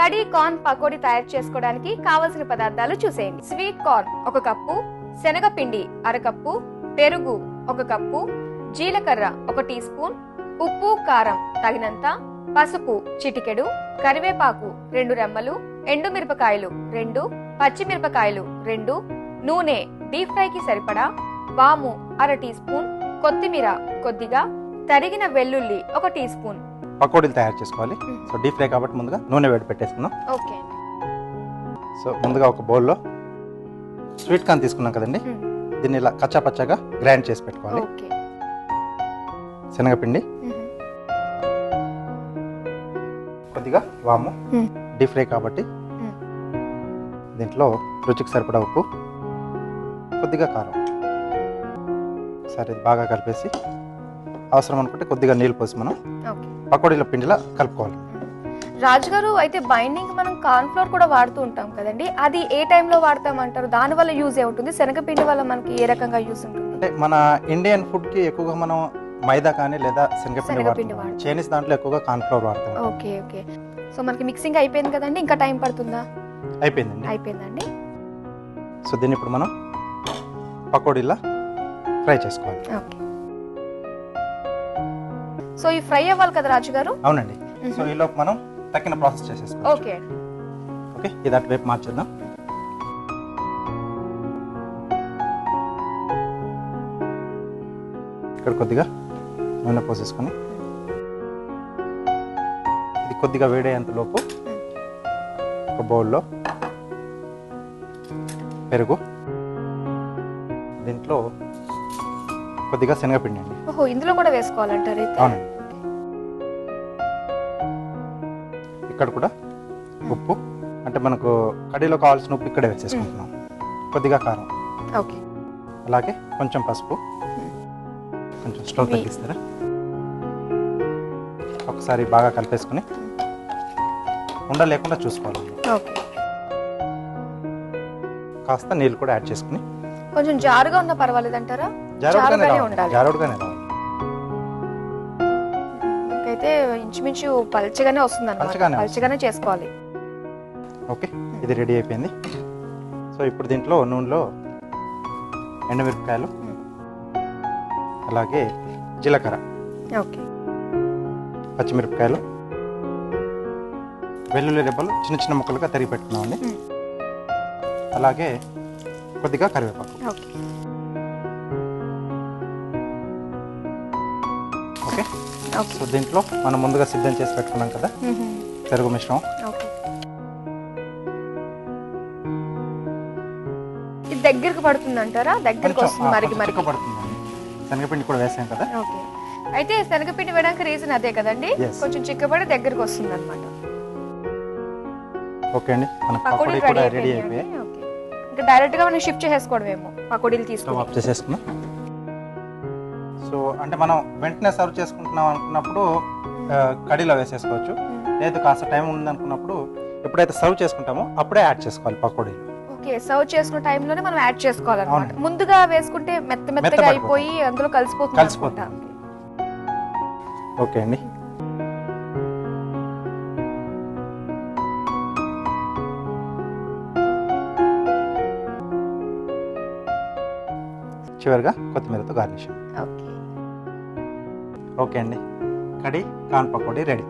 Khadi corn pakodi తయారు చేసుకోవడానికి కావలసిన పదార్థాలు చూసేయండి. స్వీట్ కార్న్ ఒక కప్పు. శనగపిండి అరకప్పు. పెరుగు ఒక కప్పు. జీలకర్ర ఒక టీ స్పూన్. ఉప్పు కారం తగినంత. పసుపు చిటికెడు. కరివేపాకు రెండు రెమ్మలు. ఎండుమిరపకాయలు రెండు. పచ్చిమిరపకాయలు రెండు. నూనె డీప్ ఫ్రైకి సరిపడా. వాము అర టీ స్పూన్. కొత్తిమీర కొద్దిగా. తరిగిన వెల్లుల్లి ఒక టీ స్పూన్. పకోడీలు తయారు చేసుకోవాలి. సో డీప్ ఫ్రై కాబట్టి ముందుగా నూనె వేడి పెట్టేసుకుందాం. ఓకే సో ముందుగా ఒక బౌల్లో స్వీట్ కార్న్ తీసుకున్నాం కదండి. దీన్ని ఇలా కచ్చా పచ్చగా గ్రైండ్ చేసి పెట్టుకోవాలి. శనగపిండి. కొద్దిగా వాము. డీప్ ఫ్రై కాబట్టి. దీంట్లో రుచికి సరిపడా ఉప్పు. కొద్దిగా కారం. సరే బాగా కలిపేసి అవసరం అనుకుంటే కొద్దిగా నీళ్ళు పోసి మనం పకోడీల పిండిలా కలుపుకోవాలి. రాజు గారు అయితే బైండింగ్ మనం కార్న్ ఫ్లోర్ కూడా వాడుతూ ఉంటాం కదండి. అది ఏ టైంలో వాడతాం అంటారు దాని వల్ల యూజ్ ఉంటుంది? శనగపిండి వల్ల మనకి ఏ రకంగా యూజ్ ఉంటుంది? అంటే మన ఇండియన్ ఫుడ్కి ఎక్కువగా మనం మైదా కానీ లేదా శనగపిండి వాడతాం. చైనీస్ దాంట్లో ఎక్కువగా కార్న్ ఫ్లోర్ వాడతాం. Okay okay. సో మనకి మిక్సింగ్ అయిపోయింది కదండి. ఇంకా టైం పడుతుందా? అయిపోయిందండి. అయిపోయిందండి. సో దీన్ని ఇప్పుడు మనం పకోడీలా ఫ్రై చేసుకోవాలి. ఓకే. సో ఈ ఫ్రై అవ్వాలి కదా రాజు గారు? అవునండి. సో ఈలోపు మనం తక్కిన ప్రాసెస్ చేసేసుకోవాలి ఓకే. ఓకే ఇది అటువైపు మార్చేద్దాం. ఇక్కడ కొద్దిగా నూనె పోసేసుకొని. ఇది కొద్దిగా వేడేంత లోపు ఒక బౌల్లో పెరుగు దీంట్లో కొద్దిగా శనగపిండి అండి. ఓహో ఇందులో కూడా వేసుకోవాలంటారు అయితే? అవునండి. ఇక్కడ కూడా ఉప్పు అంటే మనకు కడీలో కావాల్సిన ఉప్పు ఇక్కడే వేసేసుకుంటున్నాం. కొద్దిగా కారం. ఓకే. అలాగే కొంచెం పసుపు. కొంచెం స్టవ్ తగ్గిస్తారా? ఒకసారి బాగా కలిపేసుకుని ఉండ లేకుండా చూసుకోవాలి. ఓకే. కాస్త నీళ్ళు కూడా యాడ్ చేసుకుని కొంచెం జారుగా ఉన్నా పర్వాలేదంటారా? జారుడుగానే రావాలి. ఉండాలి. జారుడుగానే రావాలి. మనకైతే ఇంచుమించు పల్చగానే వస్తుంది అనమాట పల్చగానే పల్చగానే చేసుకోవాలి. ఓకే ఇది రెడీ అయిపోయింది. సో ఇప్పుడు దీంట్లో నూనెలో ఎండుమిరపకాయలు. అలాగే జీలకర్ర ఓకే. పచ్చిమిరపకాయలు వెల్లుల్లి రెబ్బలు చిన్న చిన్న ముక్కలుగా తరిగి పెట్టుకున్నామండి. అలాగే కొద్దిగా కరివేపాకు. ఓకే. సో దీంట్లో మనం ముందుగా సిద్ధం చేసి పెట్టుకున్నాం కదా. పెరుగు మిశ్రమం. ఇది దగ్గరకు పడుతుంది అంటారా దగ్గరకు వస్తుంది మరికి చిక్కబడుతుందండి శనగపిండి కూడా వేసాం కదా? ఓకే. అయితే శనగపిండి వేయడానికి రీజన్ అదే కదండి. కొంచెం చిక్కబడి దగ్గరకు వస్తుంది అనమాట ఓకే అండి. మన పకోడీ కూడా రెడీ అయిపోయాయి. ఓకే. ఇంకా డైరెక్ట్గా మనం షిఫ్ట్ చేసుకోవడమేమో పకోడీలు తీసుకుని. ఆఫ్ చేసేసుకున్నాం సో అంటే మనం వెంటనే సర్వ్ చేసుకుంటున్నాం అనుకున్నప్పుడు కడీలో వేసేసుకోవచ్చు లేదు కాస్త టైం ఉంది అనుకున్నప్పుడు ఎప్పుడైతే సర్వ్ చేసుకుంటామో అప్పుడే యాడ్ చేసుకోవాలి పకోడీలు ఓకే సర్వ్ చేసుకున్న టైంలోనే మనం యాడ్ చేసుకోవాలన్నమాట. ముందుగా వేసుకుంటే మెత్త మెత్తగా. అయిపోయి అందులో కలిసిపోతుంది. అనుకుంటా. ఓకే అండి చివరిగా కొత్తిమీరతో గార్నిష్ ఓకే ఓకే అండి. కడి కాన్ పకోడీ రెడీ.